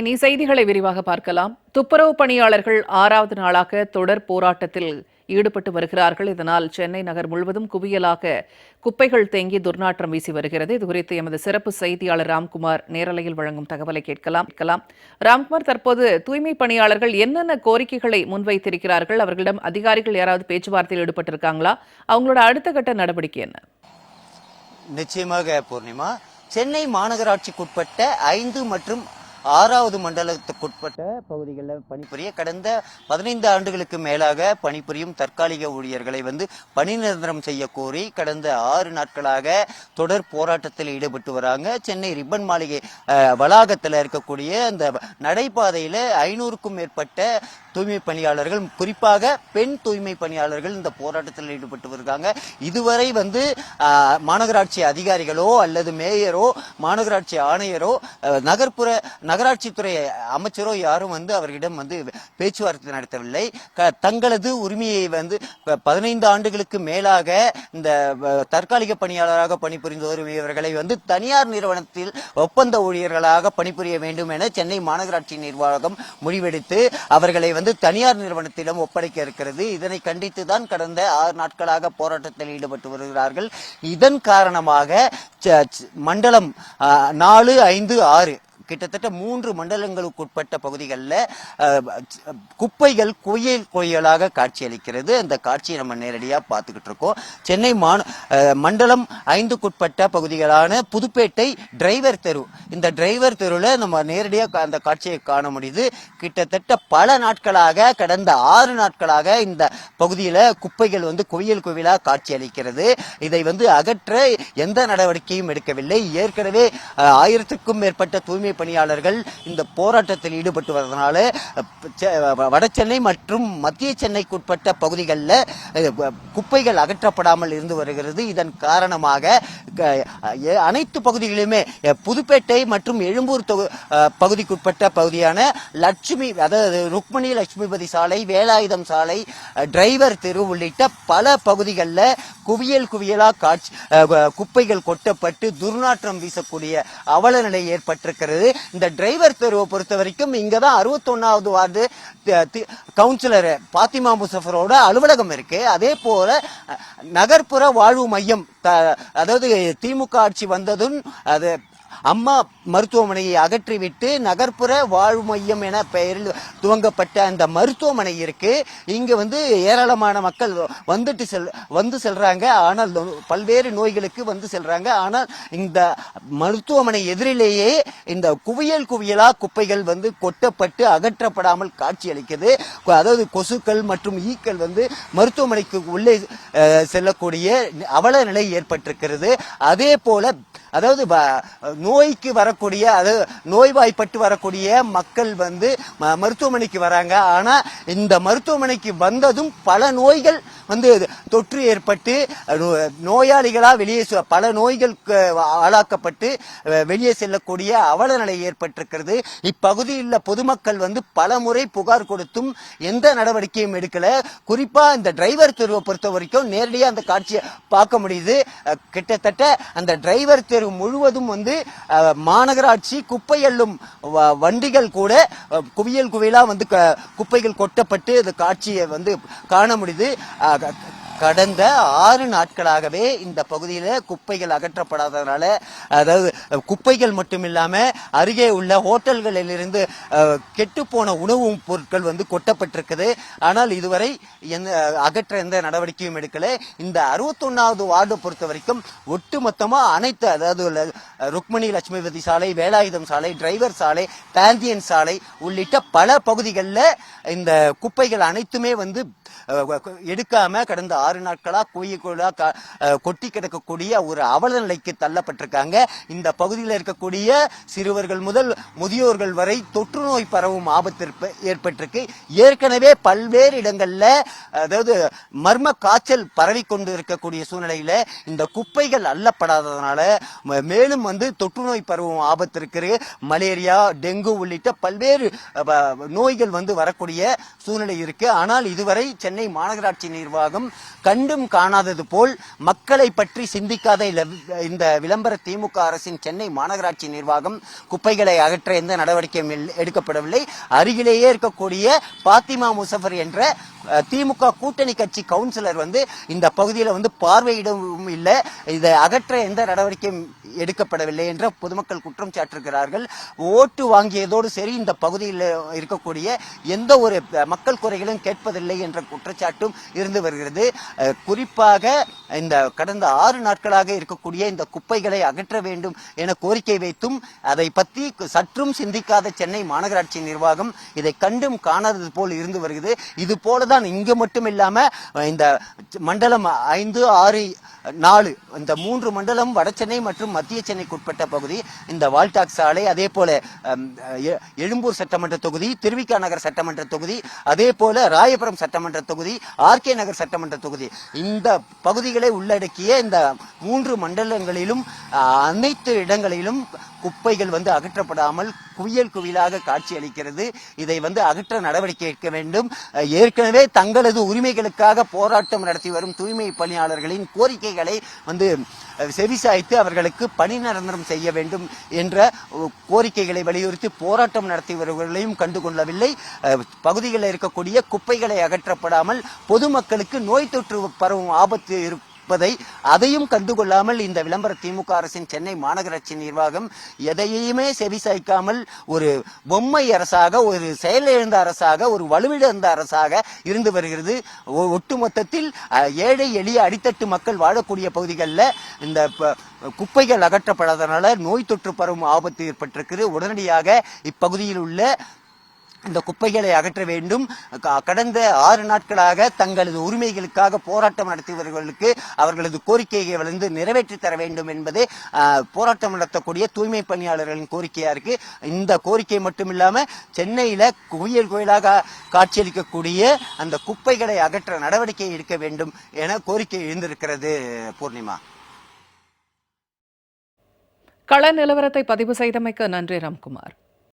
இனி செய்திகளை விரிவாக பார்க்கலாம். துப்புரவு பணியாளர்கள் ஆறாவது நாளாக தொடர் போராட்டத்தில் ஈடுபட்டு வருகிறார்கள். இதனால் சென்னை நகர் முழுவதும் குவியலாக குப்பைகள் தேங்கி துர்நாற்றம் வீசி வருகிறது. இதுகுறித்து எமது சிறப்பு செய்தியாளர் ராம்குமார் நேரலையில் வழங்கும் தகவலை கேட்கலாம். ராம்குமார் தற்போது தூய்மை பணியாளர்கள் என்னென்ன கோரிக்கைகளை முன்வைத்திருக்கிறார்கள்? அவர்களிடம் அதிகாரிகள் யாராவது பேச்சுவார்த்தையில் ஈடுபட்டிருக்காங்களா? அவங்களோட அடுத்த கட்ட நடவடிக்கை என்ன? நிச்சயமாக பூர்ணிமா. சென்னை மாநகராட்சிக்குட்பட்ட ஐந்து மற்றும் ஆறாவது மண்டலத்துக்குட்பட்ட பகுதிகளில் பணிபுரிய கடந்த பதினைந்து ஆண்டுகளுக்கு மேலாக பணிபுரியும் தற்காலிக ஊழியர்களை வந்து பணி நிரந்தரம் செய்ய கோரி கடந்த ஆறு நாட்களாக தொடர் போராட்டத்தில் ஈடுபட்டு வராங்க. சென்னை ரிப்பன் மாளிகை அஹ், வளாகத்தில் இருக்கக்கூடிய அந்த நடைபாதையில ஐநூறுக்கும் மேற்பட்ட தூய்மை பணியாளர்கள் குறிப்பாக பெண் தூய்மை பணியாளர்கள் இந்த போராட்டத்தில் ஈடுபட்டு வருகிறாங்க இதுவரை வந்து மாநகராட்சி அதிகாரிகளோ அல்லது மேயரோ மாநகராட்சி ஆணையரோ நகர்ப்புற நகராட்சித்துறை அமைச்சரோ யாரும் வந்து அவர்களிடம் வந்து பேச்சுவார்த்தை நடத்தவில்லை. க- தங்களது உரிமையை வந்து பதினைந்து ஆண்டுகளுக்கு மேலாக இந்த தற்காலிக பணியாளராக பணிபுரிந்து வரும் இவர்களை வந்து தனியார் நிறுவனத்தில் ஒப்பந்த ஊழியர்களாக பணிபுரிய வேண்டும் என சென்னை மாநகராட்சி நிர்வாகம் முடிவெடுத்து அவர்களை வந்து தனியார் நிறுவனத்திடம் ஒப்படைக்க இருக்கிறது. இதனை கண்டித்து தான் கடந்த ஆறு நாட்களாக போராட்டத்தில் ஈடுபட்டு வருகிறார்கள். இதன் காரணமாக மண்டலம் நாலு ஐந்து ஆறு கிட்டத்தட்ட மூன்று மண்டலங்களுக்குட்பட்ட பகுதிகளில் குப்பைகள் குயில் குயலாக காட்சியளிக்கிறது. அந்த காட்சியை நம்ம நேரடியாக பார்த்துக்கிட்டு இருக்கோம். சென்னை மாந மண்டலம் ஐந்துக்குட்பட்ட பகுதிகளான புதுப்பேட்டை டிரைவர் தெரு. இந்த டிரைவர் தெருவில் நம்ம நேரடியாக அந்த காட்சியை காண முடியுது. கிட்டத்தட்ட பல நாட்களாக கடந்த ஆறு நாட்களாக இந்த பகுதியில் குப்பைகள் வந்து குவியல் குவியலாக காட்சியளிக்கிறது. இதை வந்து அகற்ற எந்த நடவடிக்கையும் எடுக்கவில்லை. ஏற்கனவே ஆயிரத்துக்கும் மேற்பட்ட தூய்மை பணியாளர்கள் இந்த போராட்டத்தில் ஈடுபட்டு வருவதனால வட சென்னை மற்றும் மத்திய சென்னைக்குட்பட்ட பகுதிகளில் குப்பைகள் அகற்றப்படாமல் இருந்து வருகிறது. இதன் காரணமாக க- எ- அனைத்து பகுதிகளிலுமே புதுப்பேட்டை மற்றும் எழும்பூர் தொகு பகுதிக்குட்பட்ட பகுதியான லட்சுமி அதாவது ருக்மணி லட்சுமிபதி சாலை வேலாயுதம் சாலை டிரைவர் தெரு உள்ளிட்ட பல பகுதிகளில் குவியல் குவியலாக காட்சி குப்பைகள் கொட்டப்பட்டு துர்நாற்றம் வீசக்கூடிய அவல நிலை ஏற்பட்டிருக்கிறது. இந்த டிரைவர் தெருவை பொறுத்த வரைக்கும் இங்கே தான் அறுபத்தொன்னாவது வார்டு கவுன்சிலர் பாத்திமா முசஃபரோட அலுவலகம் இருக்கு. அதே போல நகர்ப்புற வாழ்வு மையம் த- அதாவது திமுக ஆட்சி வந்ததும் அது அம்மா மருத்துவமனையை அகற்றிவிட்டு நகர்ப்புற வாழ்வு மையம் என பெயரில் துவங்கப்பட்ட அந்த மருத்துவமனை இருக்கு. இங்கே வந்து ஏராளமான மக்கள் வந்துட்டு செல் வந்து செல்றாங்க. ஆனால் பல்வேறு நோய்களுக்கு வந்து செல்றாங்க. ஆனால் இந்த மருத்துவமனை எதிரிலேயே இந்த குவியல் குவியலா குப்பைகள் வந்து கொட்டப்பட்டு அகற்றப்படாமல் காட்சியளிக்குது. அதாவது கொசுக்கள் மற்றும் ஈக்கள் வந்து மருத்துவமனைக்கு உள்ளே செல்லக்கூடிய அவல நிலை ஏற்பட்டிருக்கிறது. அதே போல அதாவது நோய்க்கு வரக்கூடிய அது நோய்வாய்ப்பட்டு வரக்கூடிய மக்கள் வந்து ம- மருத்துவமனைக்கு வராங்க. ஆனா இந்த மருத்துவமனைக்கு வந்ததும் பல நோய்கள் வந்து தொற்று ஏற்பட்டு நோயாளிகளா வெளியே பல நோய்களுக்கு ஆளாக்கப்பட்டு வெளியே செல்லக்கூடிய அவல நிலை ஏற்பட்டிருக்கிறது. இப்பகுதியில் உள்ள பொதுமக்கள் வந்து பல முறை புகார் கொடுத்தும் எந்த நடவடிக்கையும் எடுக்கல. குறிப்பா இந்த டிரைவர் தெருவை பொறுத்த வரைக்கும் நேரடியாக அந்த காட்சியை பார்க்க முடியுது. கிட்டத்தட்ட அந்த டிரைவர் தெரு முழுவதும் வந்து மாநகராட்சி குப்பை அள்ளும் வண்டிகள் கூட குவியல் குவியலா வந்து குப்பைகள் கொட்டப்பட்டு காட்சியை வந்து காண முடியுது. கடந்த ஆறு நாட்களாகவே இந்த பகுதியில் குப்பைகள் அகற்றப்படாததுனால அதாவது குப்பைகள் மட்டும் இல்லாமல் அருகே உள்ள ஹோட்டல்களில் இருந்து கெட்டுப்போன உணவு பொருட்கள் வந்து கொட்டப்பட்டிருக்குது. ஆனால் இதுவரை எந்த அகற்ற எந்த நடவடிக்கையும் எடுக்கல. இந்த அறுபத்தொன்னாவது வார்டு பொறுத்த வரைக்கும் ஒட்டுமொத்தமாக அனைத்து அதாவது ருக்மணி லட்சுமிபதி சாலை வேலாயுதம் சாலை டிரைவர் சாலை பாந்தியன் சாலை உள்ளிட்ட பல பகுதிகளில் இந்த குப்பைகள் அனைத்துமே வந்து எடுக்காமல் எடுக்காம கடந்த ஆறு நாட்களாக குவியக்குழா கொட்டி கிடக்கக்கூடிய ஒரு அவல நிலைக்கு தள்ளப்பட்டிருக்காங்க. இந்த பகுதியில் இருக்கக்கூடிய சிறுவர்கள் முதல் முதியோர்கள் வரை தொற்று நோய் பரவும் ஆபத்து ஏற்பட்டிருக்கு. ஏற்கனவே பல்வேறு இடங்களில் அதாவது மர்ம காய்ச்சல் பரவி கொண்டு இருக்கக்கூடிய சூழ்நிலையில் இந்த குப்பைகள் அள்ளப்படாததுனால மேலும் வந்து தொற்று நோய் பரவும் ஆபத்து இருக்கிறது மலேரியா டெங்கு உள்ளிட்ட பல்வேறு நோய்கள் வந்து வரக்கூடிய சூழ்நிலை இருக்கு. ஆனால் இதுவரை சென்னை மாநகராட்சி நிர்வாகம் கண்டும் காணாதது போல் மக்களை பற்றி சிந்திக்காத இந்த விளம்பர திமுக அரசின் சென்னை மாநகராட்சி நிர்வாகம் குப்பைகளை அகற்ற எந்த நடவடிக்கையும் எடுக்கப்படவில்லை. அருகிலேயே இருக்கக்கூடிய பாத்திமா முசஃபர் என்ற திமுக கூட்டணி கட்சி கவுன்சிலர் வந்து இந்த பகுதியில் வந்து பார்வையிடவும் இல்லை. இதை அகற்ற எந்த நடவடிக்கையும் எடுக்கப்படவில்லை என்ற பொதுமக்கள் குற்றம் சாட்டுகிறார்கள் ஓட்டு வாங்கியதோடு சரி இந்த பகுதியில் இருக்கக்கூடிய எந்த ஒரு மக்கள் குறைகளும் கேட்பதில்லை என்ற குற்றச்சாட்டும் இருந்து வருகிறது. குறிப்பாக இந்த கடந்த ஆறு நாட்களாக இருக்கக்கூடிய இந்த குப்பைகளை அகற்ற வேண்டும் என கோரிக்கை வைத்தும் அதை பற்றி சற்றும் சிந்திக்காத சென்னை மாநகராட்சி நிர்வாகம் இதை கண்டும் காணாதது போல் இருந்து வருகிறது. இது போலதான் இங்கு மட்டும் இல்லாம இந்த மண்டலம் ஐந்து ஆறு நாலு இந்த மூன்று மண்டலம் வட சென்னை மற்றும் மத்திய சென்னைக்கு உட்பட்ட பகுதி இந்த வால்டாக் சாலை அதே போல எ- எழும்பூர் சட்டமன்ற தொகுதி திருவிக்கா நகர் சட்டமன்ற தொகுதி அதே போல ராயபுரம் சட்டமன்ற தொகுதி ஆர்கே நகர் சட்டமன்ற தொகுதி இந்த பகுதிகளை உள்ளடக்கிய இந்த மூன்று மண்டலங்களிலும் அனைத்து இடங்களிலும் குப்பைகள் வந்து அகற்றப்படாமல் குவியல் குவியலாக காட்சி அளிக்கிறது இதை வந்து அகற்ற நடவடிக்கை எடுக்க வேண்டும். ஏற்கனவே தங்களது உரிமைகளுக்காக போராட்டம் நடத்தி வரும் தூய்மை பணியாளர்களின் கோரிக்கைகளை வந்து செவிசாய்த்து அவர்களுக்கு பணி நிரந்தரம் செய்ய வேண்டும் என்ற கோரிக்கைகளை வலியுறுத்தி போராட்டம் நடத்தி வருவர்களையும் கண்டுகொள்ளவில்லை. பகுதிகளில் இருக்கக்கூடிய குப்பைகளை அகற்றப்படாமல் பொதுமக்களுக்கு நோய் தொற்று பரவும் ஆபத்து இருக்கும் இருப்பதை அதையும் கண்டுகொள்ளாமல் இந்த விளம்பர திமுக அரசின் சென்னை மாநகராட்சி நிர்வாகம் எதையுமே செவிசாய்க்காமல் ஒரு பொம்மை அரசாக ஒரு செயலிழந்த அரசாக ஒரு வலுவிழந்த அரசாக இருந்து வருகிறது. ஒட்டுமொத்தத்தில் ஏழை எளிய அடித்தட்டு மக்கள் வாழக்கூடிய பகுதிகளில் இந்த குப்பைகள் அகற்றப்படாதனால நோய் தொற்று பரவும் ஆபத்து ஏற்பட்டிருக்கிறது. உடனடியாக இப்பகுதியில் உள்ள இந்த குப்பைகளை அகற்ற வேண்டும். கடந்த ஆறு நாட்களாக தங்களது உரிமைகளுக்காக போராட்டம் நடத்தியவர்களுக்கு அவர்களது கோரிக்கையை வந்து நிறைவேற்றி தர வேண்டும் என்பதே போராட்டம் நடத்தக்கூடிய தூய்மை பணியாளர்களின் கோரிக்கையா இருக்கு. இந்த கோரிக்கை மட்டுமில்லாம சென்னையில குவியல் கோயிலாக காட்சியளிக்கக்கூடிய அந்த குப்பைகளை அகற்ற நடவடிக்கை எடுக்க வேண்டும் என கோரிக்கை எழுந்திருக்கிறது பூர்ணிமா. கள நிலவரத்தை பதிவு செய்தமைக்கு நன்றி ராம்குமார்.